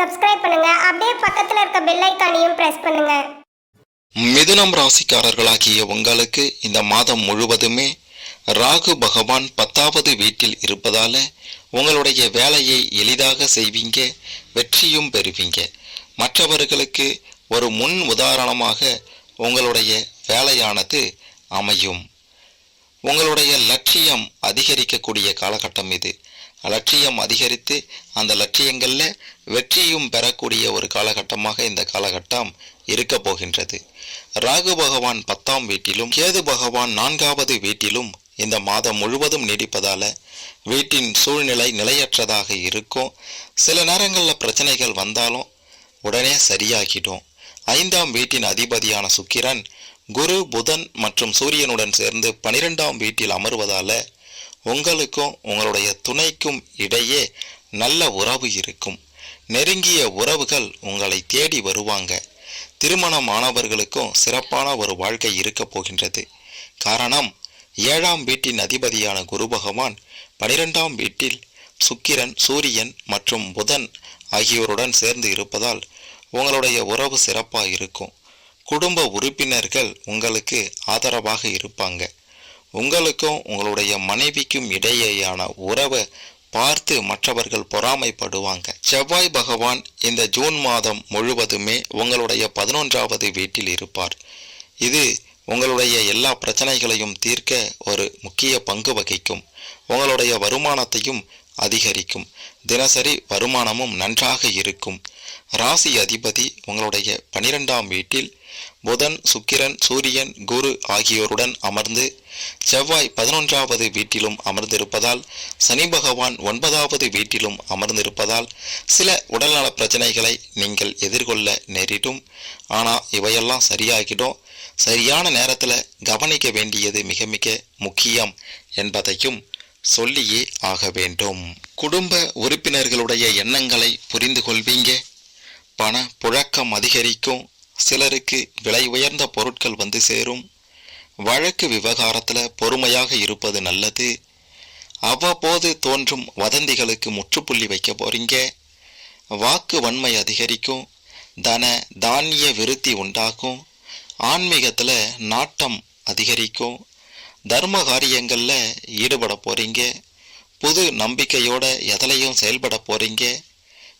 Subscribe பண்ணுங்க. அப்படியே பக்கத்துல இருக்க பெல் ஐக்கானையும் பிரஸ் பண்ணுங்க. மிதுனம் ராசிக்காரர்களாகிய உங்களுக்கு இந்த மாதம் முழுவதுமே ராகு பகவான் பத்தாவது வீட்டில் இருப்பதால உங்களுடைய வேலையை எளிதாக செய்வீங்க வெற்றியும் பெறுவீங்க. மற்றவர்களுக்கு ஒரு முன் உதாரணமாக உங்களுடைய வேலையானது அமையும். உங்களுடைய லட்சியம் அதிகரிக்கக்கூடிய காலகட்டம் இது. லட்சியம் அதிகரித்து அந்த லட்சியங்களில் வெற்றியும் பெறக்கூடிய ஒரு காலகட்டமாக இந்த காலகட்டம் இருக்க போகின்றது. ராகு பகவான் பத்தாம் வீட்டிலும் கேது பகவான் நான்காவது வீட்டிலும் இந்த மாதம் முழுவதும் நீடிப்பதால் வீட்டின் சூழ்நிலை நிலையற்றதாக இருக்கும். சில நேரங்களில் பிரச்சனைகள் வந்தாலும் உடனே சரியாகிடும். ஐந்தாம் வீட்டின் அதிபதியான சுக்கிரன் குரு புதன் மற்றும் சூரியனுடன் சேர்ந்து பனிரெண்டாம் வீட்டில் அமர்வதால உங்களுக்கும் உங்களுடைய துணைக்கும் இடையே நல்ல உறவு இருக்கும். நெருங்கிய உறவுகள் உங்களை தேடி வருவாங்க. திருமணமானவர்களுக்கும் சிறப்பான ஒரு வாழ்க்கை இருக்க போகின்றது. காரணம் ஏழாம் வீட்டின் அதிபதியான குரு பகவான் பனிரெண்டாம் வீட்டில் சுக்கிரன் சூரியன் மற்றும் புதன் ஆகியோருடன் சேர்ந்து இருப்பதால் உங்களுடைய உறவு சிறப்பாக இருக்கும். குடும்ப உறுப்பினர்கள் உங்களுக்கு ஆதரவாக இருப்பாங்க. உங்களுக்கும் உங்களுடைய மனைவிக்கும் இடையேயான உறவை பார்த்து மற்றவர்கள் பொறாமைப்படுவாங்க. செவ்வாய் பகவான் இந்த ஜூன் மாதம் முழுவதுமே உங்களுடைய பதினொன்றாவது வீட்டில் இருப்பார். இது உங்களுடைய எல்லா பிரச்சனைகளையும் தீர்க்க ஒரு முக்கிய பங்கு வகிக்கும். உங்களுடைய வருமானத்தையும் அதிகரிக்கும். தினசரி வருமானமும் நன்றாக இருக்கும். ராசி அதிபதி உங்களுடைய பனிரெண்டாம் வீட்டில் புதன் சுக்கிரன் சூரியன் குரு ஆகியோருடன் அமர்ந்து செவ்வாய் பதினொன்றாவது வீட்டிலும் அமர்ந்திருப்பதால் சனி பகவான் ஒன்பதாவது வீட்டிலும் அமர்ந்திருப்பதால் சில உடல்நல பிரச்சனைகளை நீங்கள் எதிர்கொள்ள நேரிடும். ஆனால் இவையெல்லாம் சரியாகிடும் சரியான நேரத்தில் கவனிக்க வேண்டியது மிக மிக முக்கியம் என்பதையும் சொல்லியே ஆக வேண்டும். குடும்ப உறுப்பினர்களுடைய எண்ணங்களை புரிந்து கொள்வீங்க பண புழக்கம் அதிகரிக்கும். சிலருக்கு விலை உயர்ந்த பொருட்கள் வந்து சேரும். வழக்கு விவகாரத்தில் பொறுமையாக இருப்பது நல்லது. அவ்வப்போது தோன்றும் வதந்திகளுக்கு முற்றுப்புள்ளி வைக்க போறீங்க. வாக்கு வன்மை அதிகரிக்கும். தன தானிய விருத்தி உண்டாகும். ஆன்மீகத்தில் நாட்டம் அதிகரிக்கும். தர்ம காரியங்களில் ஈடுபட போறீங்க. புது நம்பிக்கையோட எதிலையும் செயல்பட போறீங்க.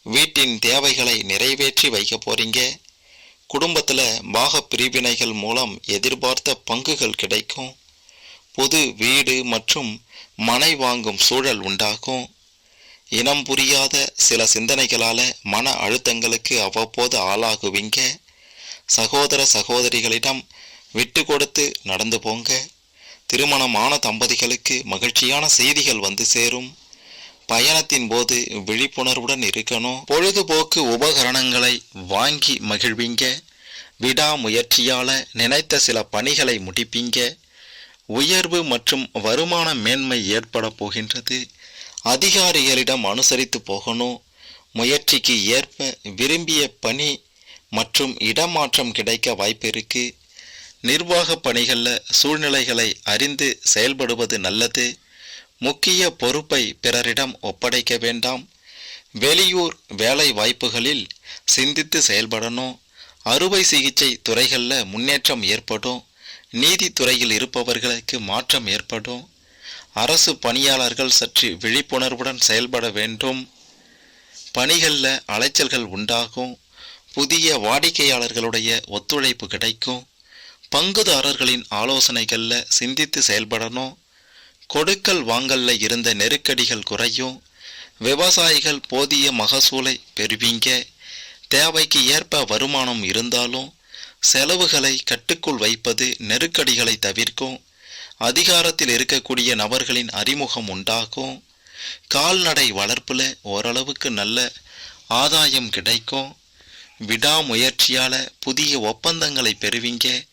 வீட்டின் தேவைகளை நிறைவேற்றி வைக்க போறீங்க. குடும்பத்தில் பாக பிரிவினைகள் மூலம் எதிர்பார்த்த பங்குகள் கிடைக்கும். புது வீடு மற்றும் மனை வாங்கும் சூழல் உண்டாகும். இனம் புரியாத சில சிந்தனைகளால் மன அழுத்தங்களுக்கு அவ்வப்போது ஆளாகுவீங்க. சகோதர சகோதரிகளிடம் விட்டு கொடுத்து நடந்து போங்க. திருமணமான தம்பதிகளுக்கு மகிழ்ச்சியான செய்திகள் வந்து சேரும். பயணத்தின் போது விழிப்புணர்வுடன் இருக்கணும். பொழுதுபோக்கு உபகரணங்களை வாங்கி மகிழ்வீங்க. விடாமுயற்சியால நினைத்த சில பணிகளை முடிப்பீங்க. உயர்வு மற்றும் வருமான மேன்மை ஏற்பட போகின்றது. அதிகாரிகளிடம் அனுசரித்து போகணும். முயற்சிக்கு ஏற்ப விரும்பிய பணி மற்றும் இடமாற்றம் கிடைக்க வாய்ப்பு இருக்கு. நிர்வாக பணிகளில் சூழ்நிலைகளை அறிந்து செயல்படுவது நல்லது. முக்கிய பொறுப்பை பிறரிடம் ஒப்படைக்க வேண்டாம். வெளியூர் வேலை வாய்ப்புகளில் சிந்தித்து செயல்படணும். அறுவை சிகிச்சை துறைகளில் முன்னேற்றம் ஏற்படும். நீதித்துறையில் இருப்பவர்களுக்கு மாற்றம் ஏற்படும். அரசு பணியாளர்கள் சற்று விழிப்புணர்வுடன் செயல்பட வேண்டும். பணிகளில் அலைச்சல்கள் உண்டாகும். புதிய வாடிக்கையாளர்களுடைய ஒத்துழைப்பு கிடைக்கும். பங்குதாரர்களின் ஆலோசனைகளில் சிந்தித்து செயல்படணும். கொடுக்கல் வாங்கல்ல இருந்த நெருக்கடிகள் குறையும். விவசாயிகள் போதிய மகசூலை பெறுவீங்க. தேவைக்கு ஏற்ப வருமானம் இருந்தாலும் செலவுகளை கட்டுக்குள் வைப்பது நெருக்கடிகளை தவிர்க்கும். அதிகாரத்தில் இருக்கக்கூடிய நபர்களின் அறிமுகம் உண்டாகும். கால்நடை வளர்ப்புல ஓரளவுக்கு நல்ல ஆதாயம் கிடைக்கும். விடாமுயற்சியால புதிய ஒப்பந்தங்களை பெறுவீங்க.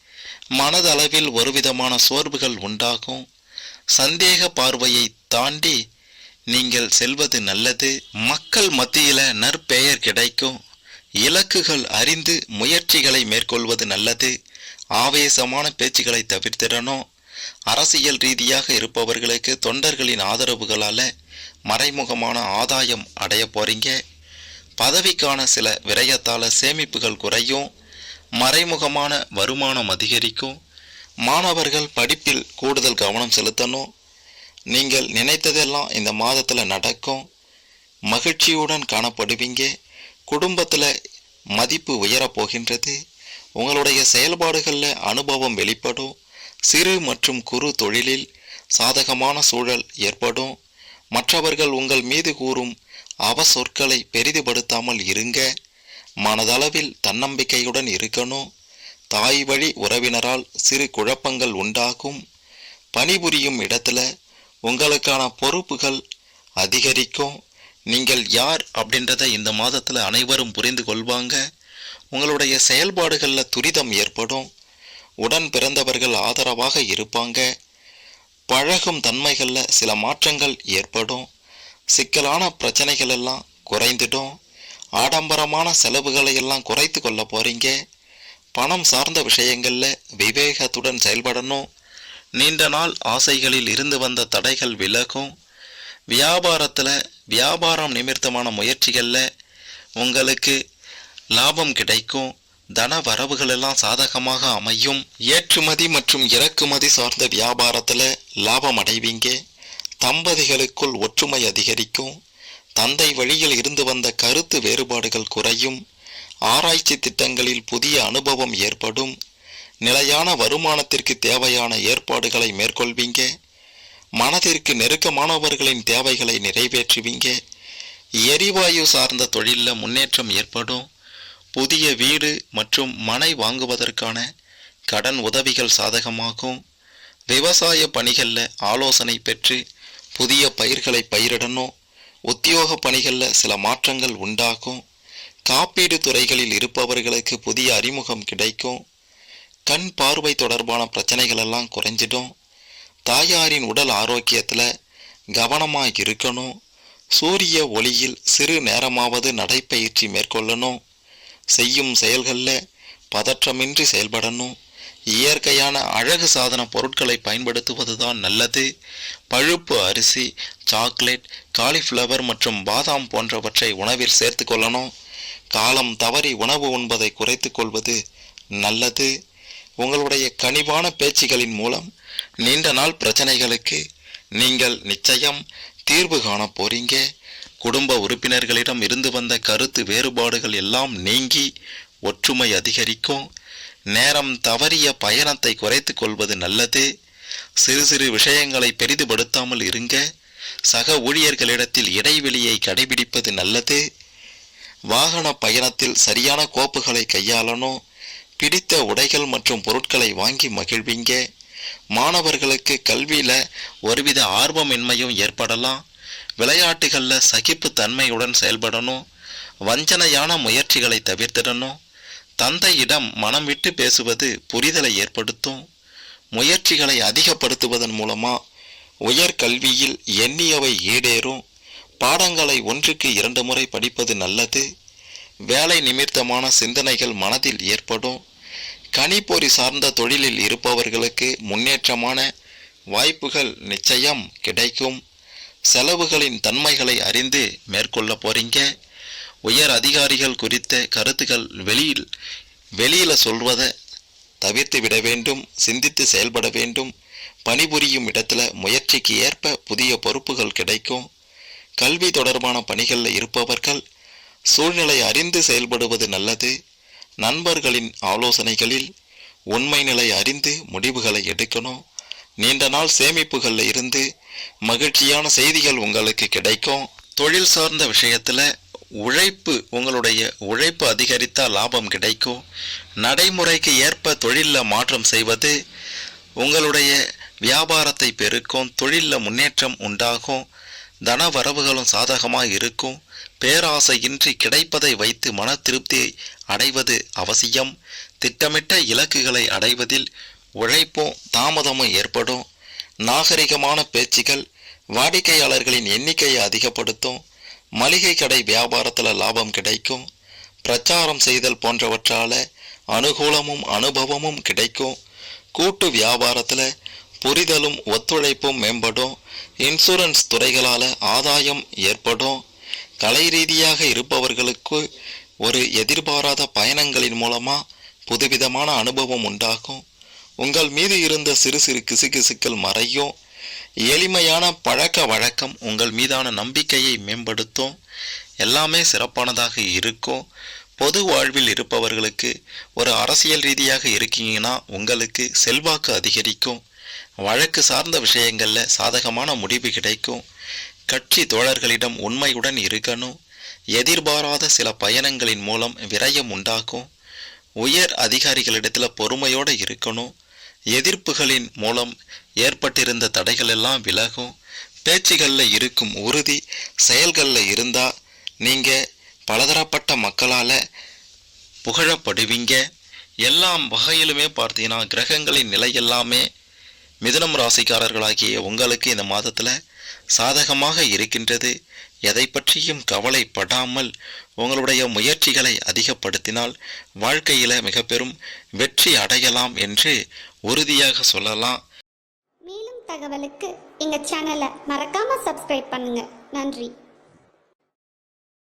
மனதளவில் ஒருவிதமான சோர்வுகள் உண்டாகும். சந்தேக பார்வையை தாண்டி நீங்கள் செல்வது நல்லது. மக்கள் மத்தியில நற்பெயர் கிடைக்கும். இலக்குகள் அறிந்து முயற்சிகளை மேற்கொள்வது நல்லது. ஆவேசமான பேச்சுகளை தவிர்த்திடணும். அரசியல் ரீதியாக இருப்பவர்களுக்கு தொண்டர்களின் ஆதரவுகளால் மறைமுகமான ஆதாயம் அடைய போறீங்க. பதவிக்கான சில விரயத்தால் சேமிப்புகள் குறையும். மறைமுகமான வருமானம் அதிகரிக்கும். மாணவர்கள் படிப்பில் கூடுதல் கவனம் செலுத்தணும். நீங்கள் நினைத்ததெல்லாம் இந்த மாதத்தில் நடக்கும். மகிழ்ச்சியுடன் காணப்படுவீங்க. குடும்பத்தில் மதிப்பு உயரப் போகின்றது. உங்களுடைய செயல்பாடுகளில் அனுபவம் வெளிப்படும். சிறு மற்றும் குறு தொழிலில் சாதகமான சூழல் ஏற்படும். மற்றவர்கள் உங்கள் மீது கூறும் அவசொற்களை பெரிதுபடுத்தாமல் இருங்க. மனதளவில் தன்னம்பிக்கையுடன் இருக்கணும். தாய் வழி உறவினரால் சிறு குழப்பங்கள் உண்டாகும். பணிபுரியும் இடத்துல உங்களுக்கான பொறுப்புகள் அதிகரிக்கும். நீங்கள் யார் அப்படின்றத இந்த மாதத்தில் அனைவரும் புரிந்து கொள்வாங்க. உங்களுடைய செயல்பாடுகளில் துரிதம் ஏற்படும். உடன் பிறந்தவர்கள் ஆதரவாக இருப்பாங்க. பழகும் தன்மைகளில் சில மாற்றங்கள் ஏற்படும். சிக்கலான பிரச்சனைகள் எல்லாம் குறைந்துடும். ஆடம்பரமான செலவுகளை எல்லாம் குறைத்து கொள்ள போகிறீங்க பணம் சார்ந்த விஷயங்களில் விவேகத்துடன் செயல்படணும். நீண்ட நாள் ஆசைகளில் இருந்து வந்த தடைகள் விலகும். வியாபாரத்தில் வியாபாரம் நிமித்தமான முயற்சிகளில் உங்களுக்கு லாபம் கிடைக்கும். தன வரவுகளெல்லாம் சாதகமாக அமையும். ஏற்றுமதி மற்றும் இறக்குமதி சார்ந்த வியாபாரத்தில் லாபம் அடைவீங்க. தம்பதிகளுக்குள் ஒற்றுமை அதிகரிக்கும். தந்தை வழியில் இருந்து வந்த கருத்து வேறுபாடுகள் குறையும். ஆராய்ச்சி திட்டங்களில் புதிய அனுபவம் ஏற்படும். நிலையான வருமானத்திற்கு தேவையான ஏற்பாடுகளை மேற்கொள்வீங்க. மனதிற்கு நெருக்கமானவர்களின் தேவைகளை நிறைவேற்றுவீங்க. எரிவாயு சார்ந்த தொழிலில் முன்னேற்றம் ஏற்படும். புதிய வீடு மற்றும் மனை வாங்குவதற்கான கடன் உதவிகள் சாதகமாகும். விவசாய பணிகளில் ஆலோசனை பெற்று புதிய பயிர்களை பயிரிடணும். உத்தியோக பணிகளில் சில மாற்றங்கள் உண்டாகும். காப்பீடு துறைகளில் இருப்பவர்களுக்கு புதிய அறிமுகம் கிடைக்கும். கண் பார்வை தொடர்பான பிரச்சனைகள் எல்லாம் குறைஞ்சிடும். தாயாரின் உடல் ஆரோக்கியத்தில் கவனமாக இருக்கணும். சூரிய ஒளியில் சிறு நேரமாவது நடைப்பயிற்சி மேற்கொள்ளணும். செய்யும் செயல்களில் பதற்றமின்றி செயல்படணும். இயற்கையான அழகு சாதன பொருட்களை பயன்படுத்துவது தான் நல்லது. பழுப்பு அரிசி சாக்லேட் காலிஃப்ளவர் மற்றும் பாதாம் போன்றவற்றை உணவில் சேர்த்து கொள்ளணும். காலம் தவறி உணவு உண்பதை குறைத்துக் கொள்வது நல்லது. உங்களுடைய கனிவான பேச்சுகளின் மூலம் நீண்ட நாள் பிரச்சனைகளுக்கு நீங்கள் நிச்சயம் தீர்வு காண போறீங்க. குடும்ப உறுப்பினர்களிடம் இருந்து வந்த கருத்து வேறுபாடுகள் எல்லாம் நீங்கி ஒற்றுமை அதிகரிக்கும். நேரம் தவறிய பயணத்தை குறைத்து கொள்வது நல்லது. சிறு சிறு விஷயங்களை பெரிதுபடுத்தாமல் இருங்க. சக ஊழியர்களிடத்தில் இடைவெளியை கடைபிடிப்பது நல்லது. வாகன பயணத்தில் சரியான கோப்புகளை கையாளணும் பிடித்த உடைகள் மற்றும் பொருட்களை வாங்கி மகிழ்வீங்க. மாணவர்களுக்கு கல்வியில் ஒருவித ஆர்வமின்மையும் ஏற்படலாம். விளையாட்டுகளில் சகிப்பு தன்மையுடன் செயல்படணும். வஞ்சனையான முயற்சிகளை தவிர்த்திடணும். தந்தையிடம் மனம் விட்டு பேசுவது புரிதலை ஏற்படுத்தும். முயற்சிகளை அதிகப்படுத்துவதன் மூலமாக உயர்கல்வியில் எண்ணியவை ஈடேறும். பாடங்களை ஒன்றுக்கு இரண்டு முறை படிப்பது நல்லது. வேலை நிமித்தமான சிந்தனைகள் மனதில் ஏற்படும். கணிப்பொறி சார்ந்த தொழிலில் இருப்பவர்களுக்கு முன்னேற்றமான வாய்ப்புகள் நிச்சயம் கிடைக்கும். செலவுகளின் தன்மைகளை அறிந்து மேற்கொள்ள போறீங்க. உயர் அதிகாரிகள் குறித்த கருத்துக்கள் வெளியில் வெளியில் சொல்வதை தவிர்த்து விட வேண்டும் சிந்தித்து செயல்பட வேண்டும். பணிபுரியும் இடத்துல முயற்சிக்கு ஏற்ப புதிய பொறுப்புகள் கிடைக்கும். கல்வி தொடர்பான பணிகளில் இருப்பவர்கள் சூழ்நிலை அறிந்து செயல்படுவது நல்லது. நண்பர்களின் ஆலோசனைகளில் உண்மை நிலை அறிந்து முடிவுகளை எடுக்கணும். நீண்ட நாள் சேமிப்புகளில் இருந்து மகிழ்ச்சியான செய்திகள் உங்களுக்கு கிடைக்கும். தொழில் சார்ந்த விஷயத்தில் உழைப்பு உங்களுடைய உழைப்பு அதிகரித்தால் லாபம் கிடைக்கும். நடைமுறைக்கு ஏற்ப தொழிலில் மாற்றம் செய்வது உங்களுடைய வியாபாரத்தை பெருக்கும். தொழிலில் முன்னேற்றம் உண்டாகும். தன வரவுகளும் சாதகமாக இருக்கும். பேராசையின்றி கிடைப்பதை வைத்து மன திருப்தியை அடைவது அவசியம். திட்டமிட்ட இலக்குகளை அடைவதில் உழைப்பும் தாமதமும் ஏற்படும். நாகரிகமான பேச்சுகள் வாடிக்கையாளர்களின் எண்ணிக்கையை அதிகப்படுத்தும். மளிகை கடை வியாபாரத்தில் லாபம் கிடைக்கும். பிரச்சாரம் செய்தல் போன்றவற்றால் அனுகூலமும் அனுபவமும் கிடைக்கும். கூட்டு வியாபாரத்தில் புரிதலும் ஒத்துழைப்பும் மேம்படும். இன்சூரன்ஸ் துறைகளால் ஆதாயம் ஏற்படும். கலை ரீதியாக இருப்பவர்களுக்கு ஒரு எதிர்பாராத பயணங்களின் மூலமாக புதுவிதமான அனுபவம் உண்டாகும். உங்கள் மீது இருந்த சிறு சிறு கிசுகிசுக்கள் மறையும். எளிமையான பழக்க வழக்கம் உங்கள் மீதான நம்பிக்கையை மேம்படுத்தும். எல்லாமே சிறப்பானதாக இருக்கும். பொது வாழ்வில் இருப்பவர்களுக்கு ஒரு அரசியல் ரீதியாக இருக்கீங்கன்னா உங்களுக்கு செல்வாக்கு அதிகரிக்கும். வழக்கு சார்ந்த விஷயங்களில் சாதகமான முடிவு கிடைக்கும். கட்சி தோழர்களிடம் உண்மையுடன் இருக்கணும். எதிர்பாராத சில பயணங்களின் மூலம் விரயம் உண்டாக்கும். உயர் அதிகாரிகளிடத்தில் பொறுமையோடு இருக்கணும். எதிர்ப்புகளின் மூலம் ஏற்பட்டிருந்த தடைகள் எல்லாம் விலகும். பேச்சுகளில் இருக்கும் உறுதி செயல்களில் இருந்தால் நீங்கள் பலதரப்பட்ட மக்களால் புகழப்படுவீங்க. எல்லா வகையிலுமே பார்த்தீங்கன்னா கிரகங்களின் நிலை எல்லாமே மிதுனம் ராசிக்காரர்களாகிய உங்களுக்கு இந்த மாதத்தில் சாதகமாக இருக்கின்றது. எதை பற்றியும் கவலைப்படாமல் உங்களுடைய முயற்சிகளை அதிகப்படுத்தினால் வாழ்க்கையில மிக பெரும் வெற்றி அடையலாம் என்று உறுதியாக சொல்லலாம். மேலும் தகவலுக்கு எங்க சேனலை மறக்காம சப்ஸ்கிரைப் பண்ணுங்க. நன்றி.